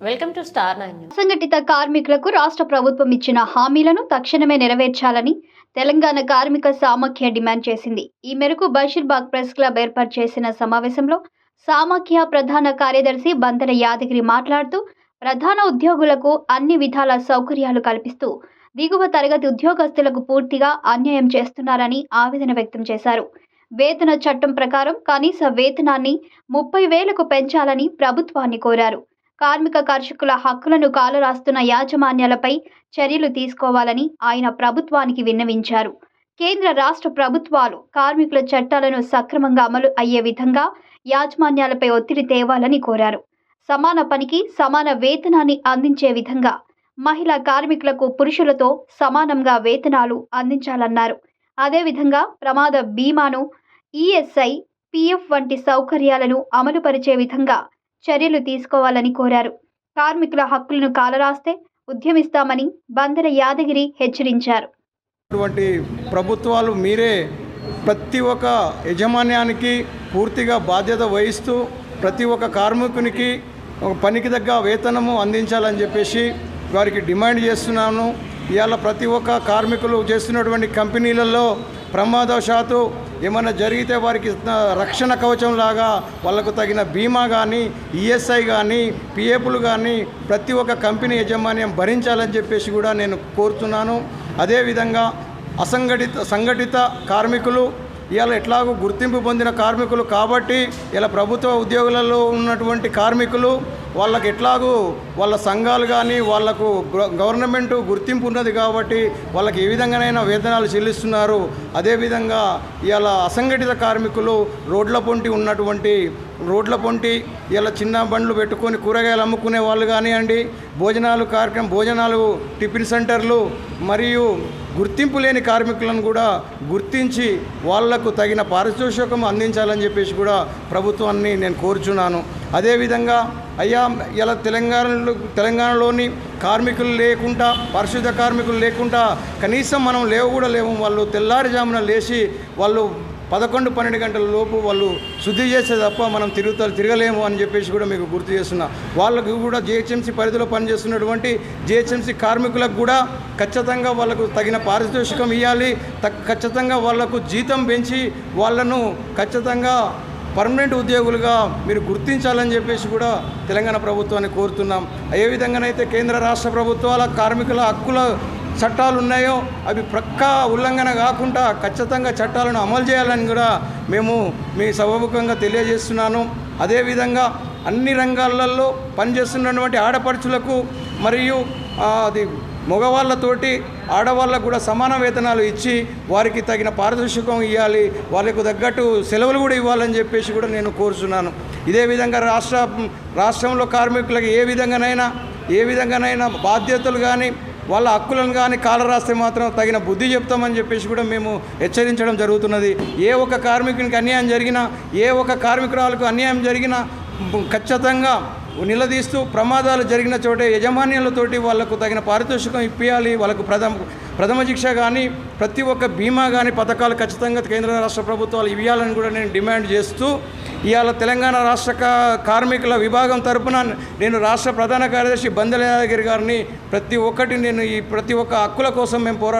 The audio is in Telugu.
వెల్కమ్ టు స్టార్ అసంఘటిత కార్మికులకు రాష్ట్ర ప్రభుత్వం ఇచ్చిన హామీలను తక్షణమే నెరవేర్చాలని తెలంగాణ కార్మిక సామాఖ్య డిమాండ్ చేసింది. ఈ మేరకు బషీర్బాగ్ ప్రెస్ క్లబ్ ఏర్పాటు చేసిన సమావేశంలో సామాఖ్య ప్రధాన కార్యదర్శి బందర యాదగిరి మాట్లాడుతూ ప్రధాన ఉద్యోగులకు అన్ని విధాల సౌకర్యాలు కల్పిస్తూ దిగువ తరగతి ఉద్యోగస్తులకు పూర్తిగా అన్యాయం చేస్తున్నారని ఆవేదన వ్యక్తం చేశారు. వేతన చట్టం ప్రకారం కనీస వేతనాన్ని ముప్పై వేలకు పెంచాలని ప్రభుత్వాన్ని కోరారు. కార్మిక కర్షకుల హక్కులను కాలరాస్తున్న యాజమాన్యాలపై చర్యలు తీసుకోవాలని ఆయన ప్రభుత్వానికి విన్నవించారు. కేంద్ర రాష్ట్ర ప్రభుత్వాలు కార్మికుల చట్టాలను సక్రమంగా అమలు అయ్యే విధంగా యాజమాన్యాలపై ఒత్తిడి తేవాలని కోరారు. సమాన పనికి సమాన వేతనాన్ని అందించే విధంగా మహిళా కార్మికులకు పురుషులతో సమానంగా వేతనాలు అందించాలన్నారు. అదేవిధంగా ప్రమాద బీమాను ఈఎస్ఐ పిఎఫ్ వంటి సౌకర్యాలను అమలుపరిచే విధంగా చర్యలు తీసుకోవాలని కోరారు. కార్మికుల హక్కులను కాలరాస్తే ఉద్యమిస్తామని బందర యాదగిరి హెచ్చరించారు. అటువంటి ప్రభుత్వాలు మీరే ప్రతి ఒక్క యజమాన్యానికి పూర్తిగా బాధ్యత వహిస్తూ ప్రతి ఒక్క కార్మికునికి ఒక పనికి తగ్గ వేతనము అందించాలని చెప్పేసి వారికి డిమాండ్ చేస్తున్నాను. ఇవాళ ప్రతి ఒక్క కార్మికులు చేస్తున్నటువంటి కంపెనీలలో ప్రమాదవశాత్తు ఏమైనా జరిగితే వారికి రక్షణ కవచం లాగా వాళ్ళకు తగిన బీమా కానీ ఈఎస్ఐ కానీ పిఎఫ్లు కానీ ప్రతి ఒక్క కంపెనీ యజమాన్యం భరించాలని చెప్పేసి కూడా నేను కోరుతున్నాను. అదేవిధంగా అసంఘటిత సంఘటిత కార్మికులు ఇవాళ ఎట్లాగో గుర్తింపు పొందిన కార్మికులు కాబట్టి ఇలా ప్రభుత్వ ఉద్యోగులలో ఉన్నటువంటి కార్మికులు వాళ్ళకి ఎట్లాగూ వాళ్ళ సంఘాలు కానీ వాళ్ళకు గవ- గవర్నమెంట్ గుర్తింపు ఉన్నది కాబట్టి వాళ్ళకి ఏ విధంగానైనా వేతనాలు చెల్లిస్తున్నారు. అదేవిధంగా ఇలా అసంఘటిత కార్మికులు రోడ్ల పొంటి ఉన్నటువంటి రోడ్ల పొంటి ఇలా చిన్న బండ్లు పెట్టుకొని కూరగాయలు అమ్ముకునే వాళ్ళు కానివ్వండి భోజనాలు కార్యక్రమం భోజనాలు టిఫిన్ సెంటర్లు మరియు గుర్తింపు లేని కార్మికులను కూడా గుర్తించి వాళ్ళకు తగిన పారితోషికం అందించాలని చెప్పేసి కూడా ప్రభుత్వాన్ని నేను కోరుచున్నాను. అదేవిధంగా అయ్యా ఇలా తెలంగాణలో తెలంగాణలోని కార్మికులు లేకుండా పరిశుద్ధ కార్మికులు లేకుండా కనీసం మనం లేవు కూడా లేవు వాళ్ళు తెల్లారుజామున లేచి వాళ్ళు పదకొండు పన్నెండు గంటల లోపు వాళ్ళు శుద్ధి చేసే తప్ప మనం తిరుగుతారు తిరగలేము అని చెప్పేసి కూడా మీకు గుర్తు చేస్తున్నా. వాళ్ళకు కూడా జిహెచ్ఎంసీ పరిధిలో పనిచేస్తున్నటువంటి జిహెచ్ఎంసీ కార్మికులకు కూడా ఖచ్చితంగా వాళ్ళకు తగిన పారితోషికం ఇవ్వాలి ఖచ్చితంగా వాళ్ళకు జీతం పెంచి వాళ్ళను ఖచ్చితంగా పర్మనెంట్ ఉద్యోగులుగా మీరు గుర్తించాలని చెప్పేసి కూడా తెలంగాణ ప్రభుత్వాన్ని కోరుతున్నాం. ఏ విధంగానైతే కేంద్ర రాష్ట్ర ప్రభుత్వాల కార్మికుల హక్కుల చట్టాలు ఉన్నాయో అవి ప్రక్క ఉల్లంఘన కాకుండా ఖచ్చితంగా చట్టాలను అమలు చేయాలని కూడా మేము మీ సభముఖంగా తెలియజేస్తున్నాను. అదేవిధంగా అన్ని రంగాలలో పనిచేస్తున్నటువంటి ఆడపడుచులకు మరియు అది మగవాళ్ళతోటి ఆడవాళ్ళకు కూడా సమాన వేతనాలు ఇచ్చి వారికి తగిన పారితోషికం ఇవ్వాలి వాళ్ళకు తగ్గట్టు సెలవులు కూడా ఇవ్వాలని చెప్పేసి కూడా నేను కోరుతున్నాను ఇదే విధంగా రాష్ట్ర రాష్ట్రంలో కార్మికులకు ఏ విధంగానైనా ఏ విధంగానైనా బాధ్యతలు కానీ వాళ్ళ హక్కులను కానీ కాల రాస్తే మాత్రం తగిన బుద్ధి చెప్తామని చెప్పేసి కూడా మేము హెచ్చరించడం జరుగుతున్నది. ఏ ఒక్క కార్మికునికి అన్యాయం జరిగినా ఏ ఒక్క కార్మికురాలకు అన్యాయం జరిగినా ఖచ్చితంగా నిలదీస్తూ ప్రమాదాలు జరిగిన చోటే యజమాన్యాలతోటి వాళ్ళకు తగిన పారితోషికం ఇప్పియాలి. వాళ్ళకు ప్రథమ ప్రథమ శిక్ష కానీ ప్రతి ఒక్క బీమా కానీ పథకాలు ఖచ్చితంగా కేంద్ర రాష్ట్ర ప్రభుత్వాలు ఇవ్వాలని కూడా నేను డిమాండ్ చేస్తూ ఇవాళ తెలంగాణ రాష్ట్ర కార్మికుల విభాగం తరపున నేను రాష్ట్ర ప్రధాన కార్యదర్శి బందెల యాదగిరి గారిని ప్రతి ఒక్కటి నేను ఈ ప్రతి ఒక్క హక్కుల కోసం మేము పోరాడు